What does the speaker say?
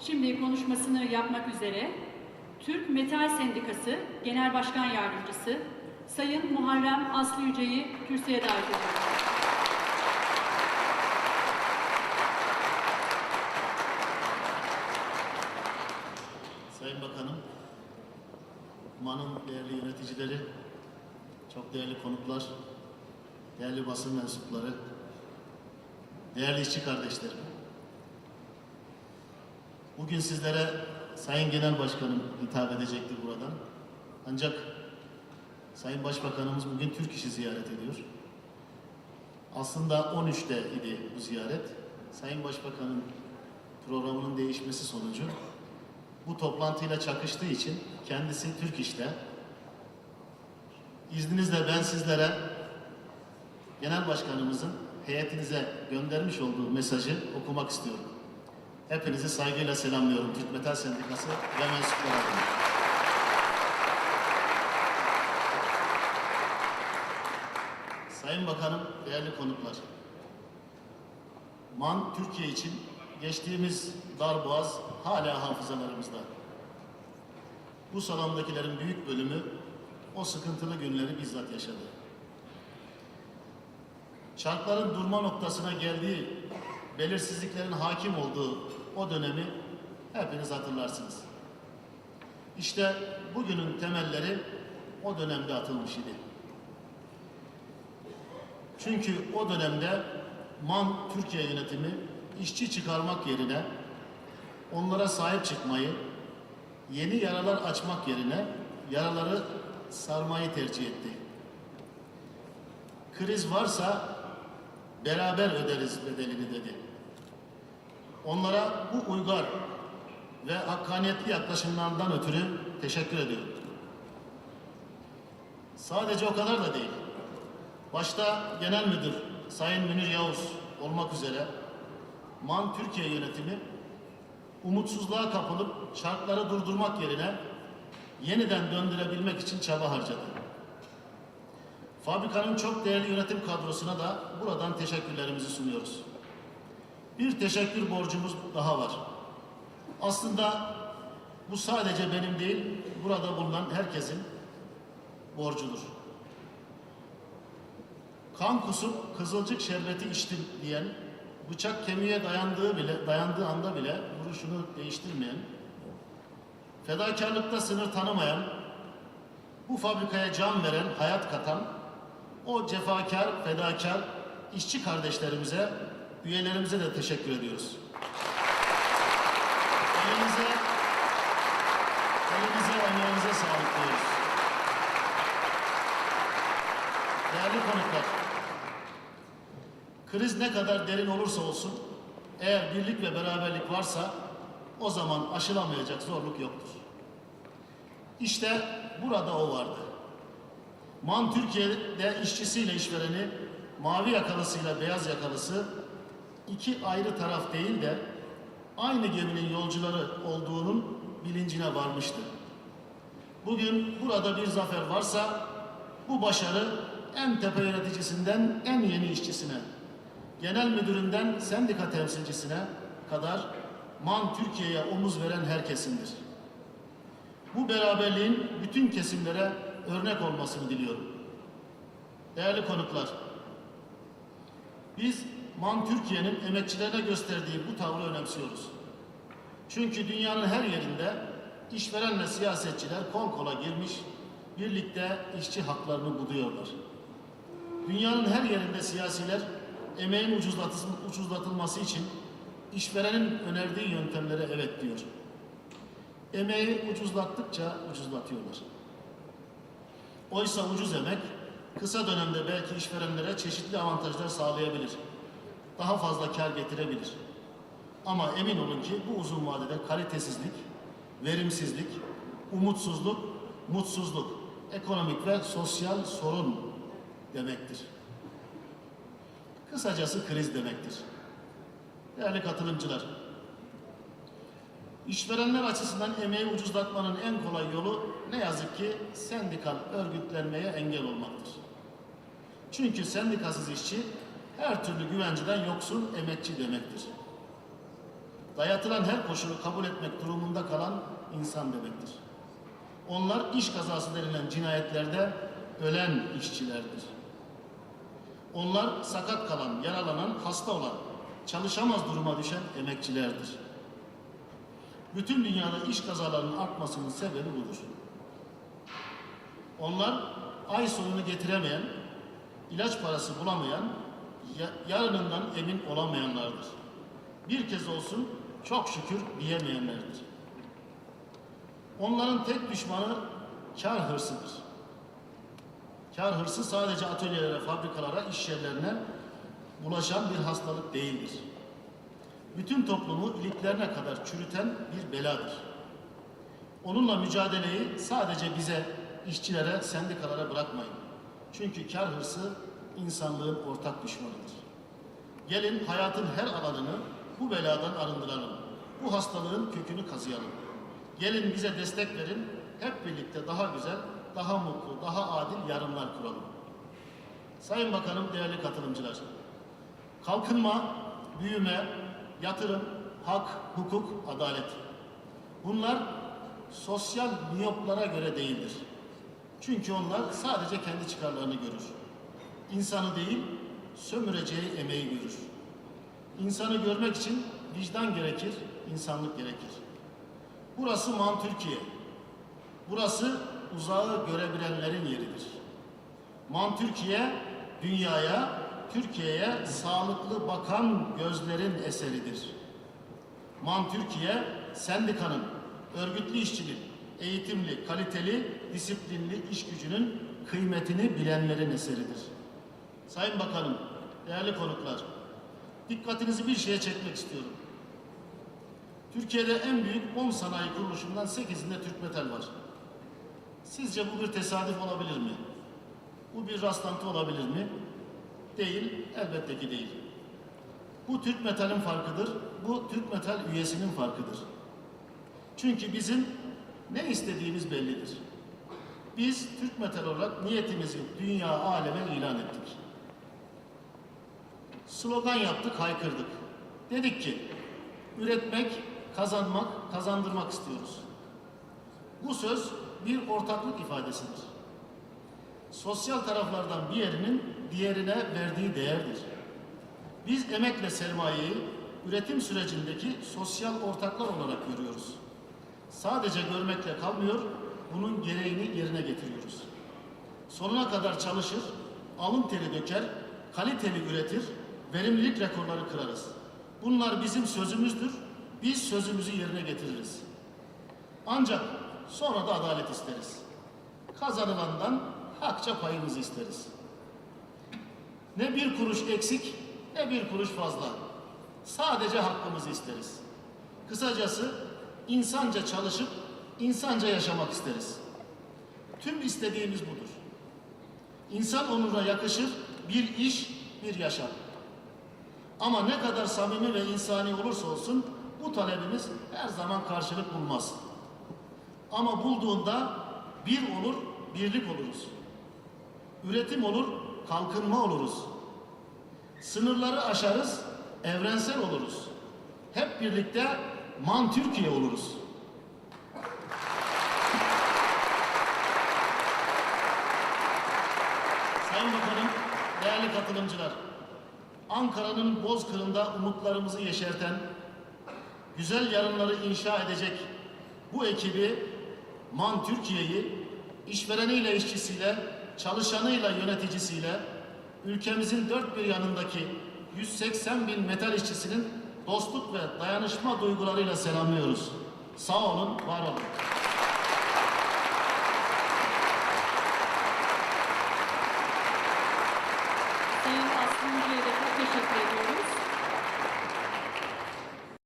Şimdi konuşmasını yapmak üzere Türk Metal Sendikası Genel Başkan Yardımcısı Sayın Muharrem Aslı Yüce'yi kürsüye davet ediyorum. Sayın Bakanım, MAN'ın değerli yöneticileri, çok değerli konuklar, değerli basın mensupları, değerli işçi kardeşlerim. Bugün sizlere Sayın Genel Başkanım hitap edecektir buradan. Ancak Sayın Başbakanımız bugün Türk işi ziyaret ediyor. Aslında 13'te idi bu ziyaret. Sayın Başbakanın programının değişmesi sonucu bu toplantıyla çakıştığı için kendisi Türk İş'te. İzninizle ben sizlere Genel Başkanımızın heyetinize göndermiş olduğu mesajı okumak istiyorum. Hepinizi saygıyla selamlıyorum Türk Metal Sendikası ve mensupları. Sayın Bakanım, değerli konuklar. MAN Türkiye için geçtiğimiz darboğaz hala hafızalarımızda. Bu salondakilerin büyük bölümü o sıkıntılı günleri bizzat yaşadı. Çarkların durma noktasına geldiği, belirsizliklerin hakim olduğu o dönemi hepiniz hatırlarsınız. İşte bugünün temelleri o dönemde atılmış idi. Çünkü o dönemde MAN Türkiye yönetimi işçi çıkarmak yerine onlara sahip çıkmayı, yeni yaralar açmak yerine yaraları sarmayı tercih etti. Kriz varsa beraber öderiz bedelini dedi. Onlara bu uygar ve hakkaniyetli yaklaşımlarından ötürü teşekkür ediyorum. Sadece o kadar da değil. Başta Genel Müdür Sayın Münir Yavuz olmak üzere MAN Türkiye yönetimi umutsuzluğa kapılıp çarkları durdurmak yerine yeniden döndürebilmek için çaba harcadı. Fabrikanın çok değerli yönetim kadrosuna da buradan teşekkürlerimizi sunuyoruz. Bir teşekkür borcumuz daha var. Aslında bu sadece benim değil, burada bulunan herkesin borcudur. Kan kusup kızılcık şerbeti içtim diyen, bıçak kemiğe dayandığı bile dayandığı anda bile vuruşunu değiştirmeyen, fedakarlıkta sınır tanımayan, bu fabrikaya can veren, hayat katan, o cefakar, fedakar işçi kardeşlerimize, üyelerimize de teşekkür ediyoruz. Elinize, elinize, emeğinize sağlık diyoruz. Değerli konuklar, kriz ne kadar derin olursa olsun, eğer birlik ve beraberlik varsa o zaman aşılamayacak zorluk yoktur. İşte burada o vardı. MAN Türkiye'de işçisiyle işvereni, mavi yakalısıyla beyaz yakalısı iki ayrı taraf değil de aynı geminin yolcuları olduğunun bilincine varmıştı. Bugün burada bir zafer varsa bu başarı en tepe yöneticisinden en yeni işçisine, genel müdüründen sendika temsilcisine kadar MAN Türkiye'ye omuz veren herkesindir. Bu beraberliğin bütün kesimlere örnek olmasını diliyorum. Değerli konuklar, biz MAN Türkiye'nin emekçilerine gösterdiği bu tavrı önemsiyoruz. Çünkü dünyanın her yerinde işverenle siyasetçiler kol kola girmiş, birlikte işçi haklarını buluyorlar. Dünyanın her yerinde siyasiler emeğin ucuzlatıl- ucuzlatılması için işverenin önerdiği yöntemlere evet diyor. Emeği ucuzlattıkça ucuzlatıyorlar. Oysa ucuz emek kısa dönemde belki işverenlere çeşitli avantajlar sağlayabilir. Daha fazla kar getirebilir. Ama emin olun ki bu uzun vadede kalitesizlik, verimsizlik, umutsuzluk, mutsuzluk, ekonomik ve sosyal sorun demektir. Kısacası kriz demektir. Değerli katılımcılar, işverenler açısından emeği ucuzlatmanın en kolay yolu ne yazık ki sendikal örgütlenmeye engel olmaktır. Çünkü sendikasız işçi her türlü güvenceden yoksun emekçi demektir. dayatılan her koşulu kabul etmek durumunda kalan insan demektir. Onlar iş kazası denilen cinayetlerde ölen işçilerdir. Onlar sakat kalan, yaralanan, hasta olan, çalışamaz duruma düşen emekçilerdir. Bütün dünyada iş kazalarının artmasının sebebi budur. Onlar ay sonunu getiremeyen, ilaç parası bulamayan, ya- yarınından emin olamayanlardır. Bir kez olsun çok şükür diyemeyenlerdir. Onların tek düşmanı kar hırsıdır. Kar hırsı sadece atölyelere, fabrikalara, iş yerlerine bulaşan bir hastalık değildir. Bütün toplumu iliklerine kadar çürüten bir beladır. Onunla mücadeleyi sadece bize, işçilere, sendikalara bırakmayın. Çünkü kar hırsı insanlığın ortak düşmanıdır. Gelin hayatın her alanını bu beladan arındıralım. Bu hastalığın kökünü kazıyalım. Gelin bize destek verin. Hep birlikte daha güzel, daha mutlu, daha adil yarınlar kuralım. Sayın Bakanım, değerli katılımcılar. Kalkınma, büyüme, yatırım, hak, hukuk, adalet. Bunlar sosyal miyoplara göre değildir. Çünkü onlar sadece kendi çıkarlarını görür. İnsanı değil, sömüreceği emeği görür. İnsanı görmek için vicdan gerekir, insanlık gerekir. Burası Man Türkiye. Burası uzağı görebilenlerin yeridir. Man Türkiye, dünyaya, Türkiye'ye sağlıklı bakan gözlerin eseridir. Man Türkiye, sendikanın, örgütlü işçinin, eğitimli, kaliteli, disiplinli iş gücünün kıymetini bilenlerin eseridir. Sayın Bakanım, değerli konuklar, dikkatinizi bir şeye çekmek istiyorum. Türkiye'de en büyük 10 sanayi kuruluşundan 8'inde Türk Metal var. Sizce bu bir tesadüf olabilir mi? Bu bir rastlantı olabilir mi? Değil, elbette ki değil. Bu Türk Metal'in farkıdır, bu Türk Metal üyesinin farkıdır. Çünkü bizim ne istediğimiz bellidir. Biz Türk Metal olarak niyetimizi dünya aleme ilan ettik. Slogan yaptık, haykırdık. Dedik ki, üretmek, kazanmak, kazandırmak istiyoruz. Bu söz bir ortaklık ifadesidir. Sosyal taraflardan bir yerinin diğerine verdiği değerdir. Biz emekle sermayeyi üretim sürecindeki sosyal ortaklar olarak görüyoruz. Sadece görmekle kalmıyor, bunun gereğini yerine getiriyoruz. Sonuna kadar çalışır, alın teri döker, kaliteli üretir, verimlilik rekorları kırarız. Bunlar bizim sözümüzdür, biz sözümüzü yerine getiririz. Ancak sonra da adalet isteriz. Kazanılandan hakça payımızı isteriz. Ne bir kuruş eksik, ne bir kuruş fazla. Sadece hakkımızı isteriz. Kısacası insanca çalışıp insanca yaşamak isteriz. Tüm istediğimiz budur. İnsan onuruna yakışır bir iş, bir yaşam. Ama ne kadar samimi ve insani olursa olsun bu talebimiz her zaman karşılık bulmaz. Ama bulduğunda bir olur, birlik oluruz. Üretim olur, kalkınma oluruz. Sınırları aşarız, evrensel oluruz. Hep birlikte Man Türkiye oluruz. Sayın Bakanım, değerli katılımcılar, Ankara'nın Bozkırı'nda umutlarımızı yeşerten, güzel yarınları inşa edecek bu ekibi, Man Türkiye'yi işvereniyle işçisiyle, çalışanıyla yöneticisiyle, ülkemizin dört bir yanındaki 180 bin metal işçisinin dostluk ve dayanışma duygularıyla selamlıyoruz. Sağ olun, var olun.